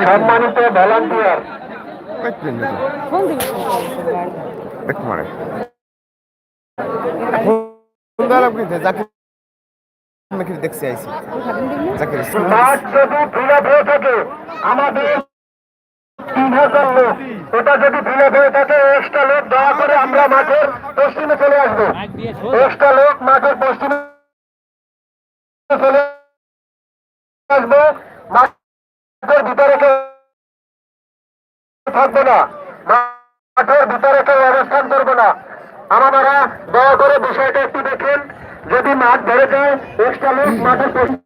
সম্মানিত ভলান্টিয়ার। জাকির দেখছি আইছি জাকির যদি ফিলাপ হয়ে থাকে আমাদের হাজার ওটা যদি ফিলাপ হয়ে থাকে এক্সট্রা লোক দয়া করে আমরা মাঠের পশ্চিমে চলে আসব। এক্সট্রা লোক মাঠের পশ্চিমে চলে আসব। মাঠের ভিতরে কেউ থাকবে না। মাঠের ভিতরে কেউ অবস্থান করবে না। আমারা দয়া করে বিষয়টা একটু দেখেন। যদি মাঠ ধরে যায় এক্সট্রা লোক মাঠের পশ্চিম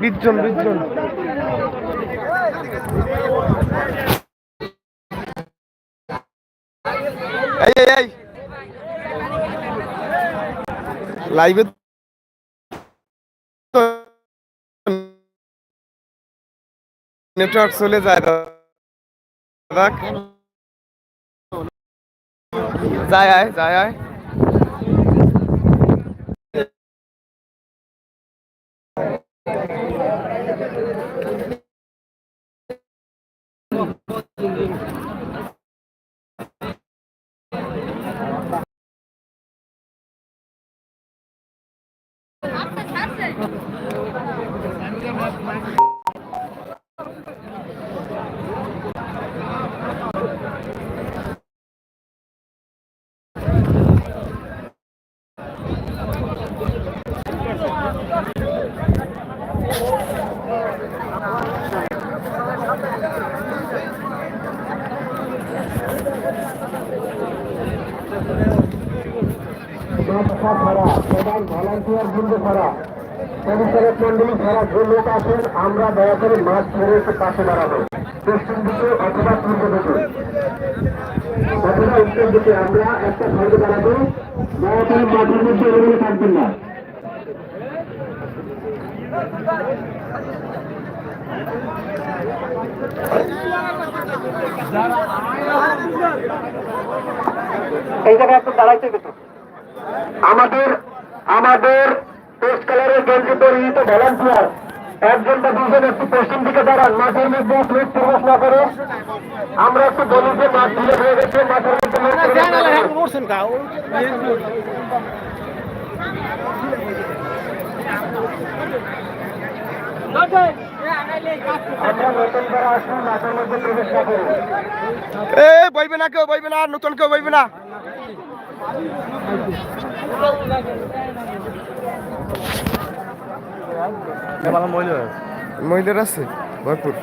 বিশজন এই এই এই। লাইভে নেটওয়ার্ক চলে যায়। দাদা যায় আয় যায় আয় ব্যবসা ছাড়া সবাই ভলান্টিয়ার বৃন্দ ছাড়া, পরিচালক মন্ডলী ছাড়া যে লোক আছেন, আমরা দয়া করে মাছ ধরে একটু পাশে দাঁড়াবো। পশ্চিম দিকে অথবা পূর্ব দিকে। অথবা উত্তর দিকে আমরা একটা ঘরে দাঁড়াবো দয়া করে মাঠের মধ্যে এগুলো থাকবেন না। এই জায়গায় একটু দাঁড়াইতে গেছে আমাদের আমাদের পোস্ট কালারের গেঞ্জি পরিহিত ভলান্টিয়ার একজন বা দুজন একটু পশ্চিম দিকে দাঁড়ান, মাঠের মধ্যে লোক প্রবেশ না করে। আমরা একটু বলি যে মাঠ ধুয়ে হয়ে গেছে, মাঠের মধ্যে বইবে না কেউ, বইবে না, নতুন কেউ বইবে না। মহিলার আছে ভরপুর।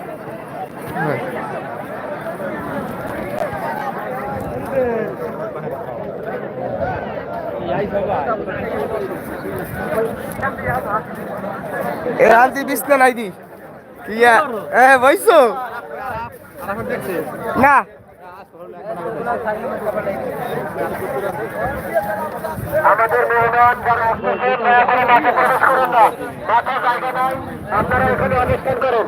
হ্যাঁ। এ আনতি বিছনা নাই দি কিয়া এ বইছো? না। আমাদের মেহমান যারা আসতেছেন দয়া করে মাঠে প্রবেশ করেন না। মাথা জায়গা নাই, আপনারা এখানে অবস্থান করেন।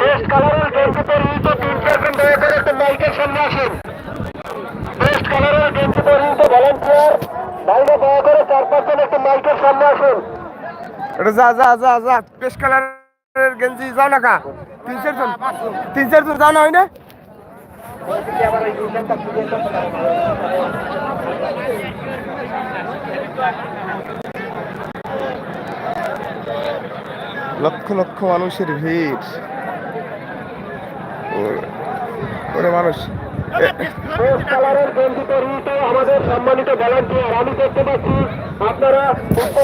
টেস্ট কালারের গেঞ্জি পরিহিত তিন চারজন দয়া করে একটা মাইকের সামনে আসেন। এটা যা যা যা যা। পেশ কালারের গেঞ্জি যাও না কা। তিন চারজন তিন চারজন যাও না হয় না লক্ষ লক্ষ মানুষের ভিড়। ওরে- ওরে মানুষ। আমাদের সম্মানিত ভলেন্টিয়ার। আমি দেখতে পাচ্ছি আপনারা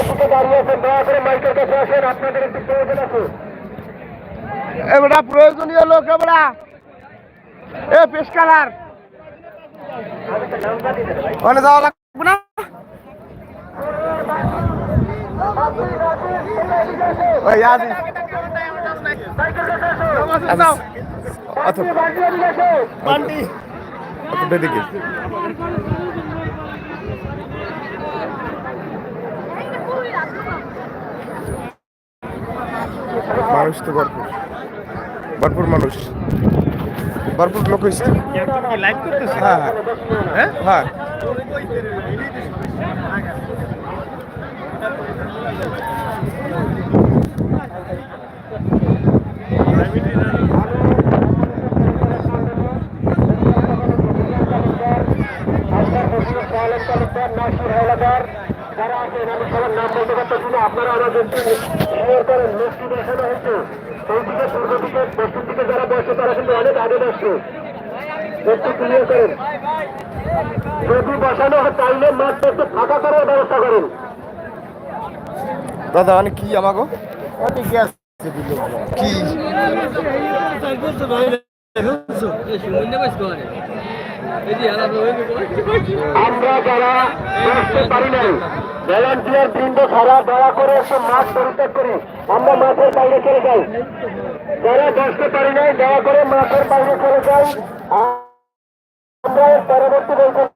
উত্তর দাঁড়িয়ে আছেন দয়া করে মাইকের কাছে আসেন আপনাদের একটু প্রয়োজন আছে। প্রয়োজনীয় লোক এবড়া এ পেশ কালার ওখানে যাওয়া লাগবে না? ওই আজি মানুষ তো ভরপুর। ভরপুর মানুষ। ভরপুর লোক হয়েছে। হ্যাঁ হ্যাঁ। হ্যাঁ? যারা আছেন আমি সবার নাম বলতে পারতেছি না আপনারা আমাদের শেয়ার করেন মিষ্টি দেখানো হয়েছে সেই দিকে পূর্ব দিকে পশ্চিম দিকে যারা বসে তারা কিন্তু অনেক আগে বসছে একটু ক্লিয়ার করেন। যদি বসানো হয় তাইলে মাঠটা একটু ফাঁকা করার ব্যবস্থা করেন। দাদা মানে কি আমাগো? কি? আমরা যারা বসতে পারি নাই ভলান্টিয়ার বৃন্দ সারা দয়া করে এসে মাঠ পরিত্যাগ করে, আমরা মাঠের বাইরে চলে যাই। যারা বসতে পারি নাই, দয়া করে মাঠের বাইরে চলে যাই। আমরা পরবর্তী বৈঠক